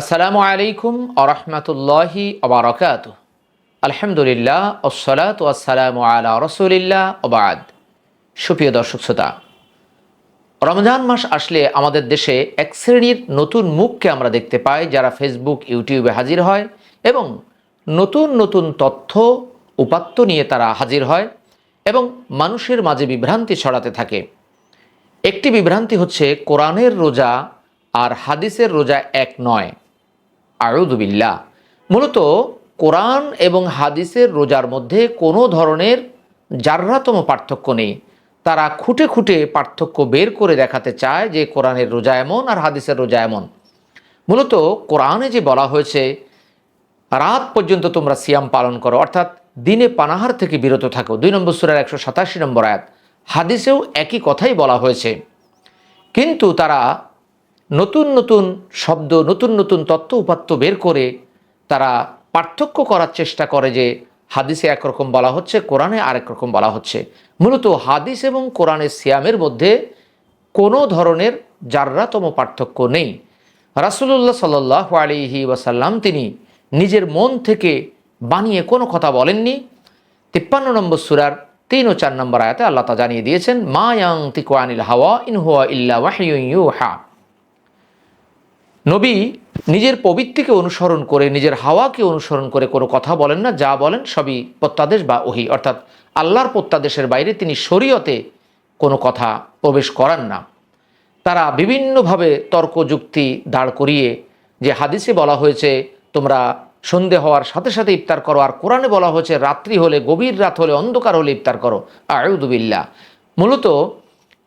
আসসালামু আলাইকুম আরহামতুল্লাহি আবরকাত আলহামদুলিল্লাহ ওসলাত আসসালামু আলা রসুলিল্লাহ ওবাদ সুপ্রিয় দর্শক শ্রোতা, রমজান মাস আসলে আমাদের দেশে এক শ্রেণির নতুন মুখকে আমরা দেখতে পাই যারা ফেসবুক ইউটিউবে হাজির হয় এবং নতুন নতুন তথ্য, উপাত্ত নিয়ে তারা হাজির হয় এবং মানুষের মাঝে বিভ্রান্তি ছড়াতে থাকে। একটি বিভ্রান্তি হচ্ছে কোরআনের রোজা আর হাদিসের রোজা এক নয়। আয়ুদুবিল্লা মূলত কোরআন এবং হাদিসের রোজার মধ্যে কোনো ধরনের জার্রাতম পার্থক্য নেই। তারা খুঁটে খুঁটে পার্থক্য বের করে দেখাতে চায় যে কোরআনের রোজা এমন আর হাদিসের রোজা এমন। মূলত কোরআনে যে বলা হয়েছে, রাত পর্যন্ত তোমরা সিয়াম পালন করো, অর্থাৎ দিনে পানাহার থেকে বিরত থাকো। দুই নম্বর সুরার একশো সাতাশি নম্বর আয়াত। হাদিসেও একই কথাই বলা হয়েছে। কিন্তু তারা নতুন নতুন শব্দ, নতুন নতুন তত্ত্ব উপাত্ত বের করে তারা পার্থক্য করার চেষ্টা করে যে হাদিসে একরকম বলা হচ্ছে, কোরআনে আরেক রকম বলা হচ্ছে। মূলত হাদিস এবং কোরআনের সিয়ামের মধ্যে কোনো ধরনের জার্রাতম পার্থক্য নেই। রাসুলুল্লাহ সাল্লাহ আলিহি ওয়াসাল্লাম তিনি নিজের মন থেকে বানিয়ে কোনো কথা বলেননি। তিপ্পান্ন নম্বর সুরার তিন ও চার নম্বর আয়াতে আল্লাহ তা জানিয়ে দিয়েছেন, মা ইয়াং তিকোয়ানিল হাওয়া ইনহুয়া ইল্লা ওয়াহিউ হা নবী নিজের পবিত্রকে অনুসরণ করে, নিজের হাওয়াকে অনুসরণ করে কোনো কথা বলেন না, যা বলেন সবই প্রত্যাদেশ বা ওহি। অর্থাৎ আল্লাহর প্রত্যাদেশের বাইরে তিনি শরীয়তে কোনো কথা প্রবেশ করান না। তারা বিভিন্নভাবে তর্ক যুক্তি দাঁড় করিয়ে যে হাদিসে বলা হয়েছে, তোমরা সন্ধে হওয়ার সাথে সাথে ইফতার করো, আর কোরআনে বলা হয়েছে, রাত্রি হলে, গভীর রাত হলে, অন্ধকার হলে ইফতার করো। আয়ুদুবিল্লা মূলত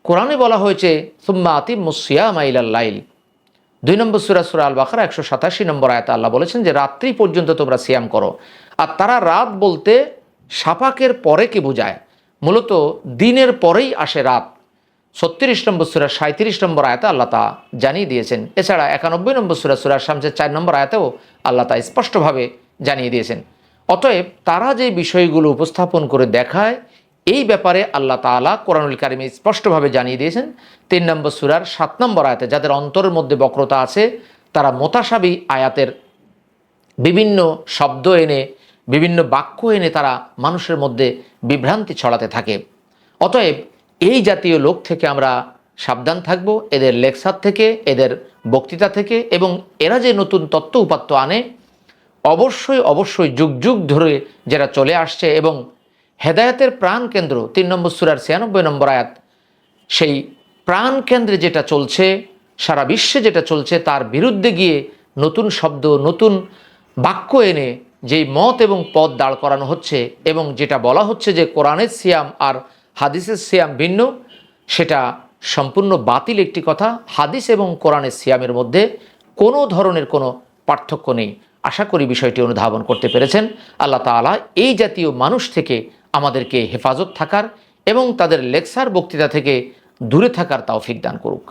কোরআনে বলা হয়েছে, সুম্মা আতিম মুসিয়া মাইলাল্লাইল দুই নম্বর সুরা সুরা আল বাখারা একশো সাতাশি নম্বর আয়াত আল্লাহ বলেছেন যে, রাত্রি পর্যন্ত তোমরা সিয়াম করো। আর তারা রাত বলতে সাপাকের পরে কে বোঝায়? মূলত দিনের পরেই আসে রাত। ছত্রিশ নম্বর সুরা সাঁত্রিশ নম্বর আয়াতে আল্লাহ তা জানিয়ে দিয়েছেন। এছাড়া একানব্বই নম্বর সুরা সুরা শামসের চার নম্বর আয়াতেও আল্লাহ তা স্পষ্টভাবে জানিয়ে দিয়েছেন। অতএব তারা যে বিষয়গুলো উপস্থাপন করে দেখায় এই ব্যাপারে আল্লাহ তালা কোরআনুল কারিমে স্পষ্টভাবে জানিয়ে দিয়েছেন, তিন নম্বর সুরার সাত নম্বর আয়াতে যাদের অন্তরের মধ্যে বক্রতা আছে, তারা মোতাসাবি আয়াতের বিভিন্ন শব্দ এনে, বিভিন্ন বাক্য এনে তারা মানুষের মধ্যে বিভ্রান্তি ছড়াতে থাকে। অতএব এই জাতীয় লোক থেকে আমরা সাবধান থাকব, এদের লেকচার থেকে, এদের বক্তৃতা থেকে এবং এরা যে নতুন তত্ত্ব উপাত্ত আনে, অবশ্যই অবশ্যই যুগ যুগ ধরে যারা চলে আসছে এবং হেদায়তের প্রাণ কেন্দ্র, তিন নম্বর সুরার ছিয়ানব্বই নম্বর আয়াত, সেই প্রাণ কেন্দ্রে যেটা চলছে, সারা বিশ্বে যেটা চলছে, তার বিরুদ্ধে গিয়ে নতুন শব্দ, নতুন বাক্য এনে যেই মত এবং পদ দাঁড় করানো হচ্ছে এবং যেটা বলা হচ্ছে যে কোরআনের সিয়াম আর হাদিসের সিয়াম ভিন্ন, সেটা সম্পূর্ণ বাতিল একটি কথা। হাদিস এবং কোরআনের সিয়ামের মধ্যে কোনো ধরনের কোনো পার্থক্য নেই। আশা করি বিষয়টি অনুধাবন করতে পেরেছেন। আল্লাহ তালা এই জাতীয় মানুষ থেকে আমাদেরকে হেফাজত থাকার এবং তাদের লেকচার বক্তৃতা থেকে দূরে থাকার তাওফিক দান করুক।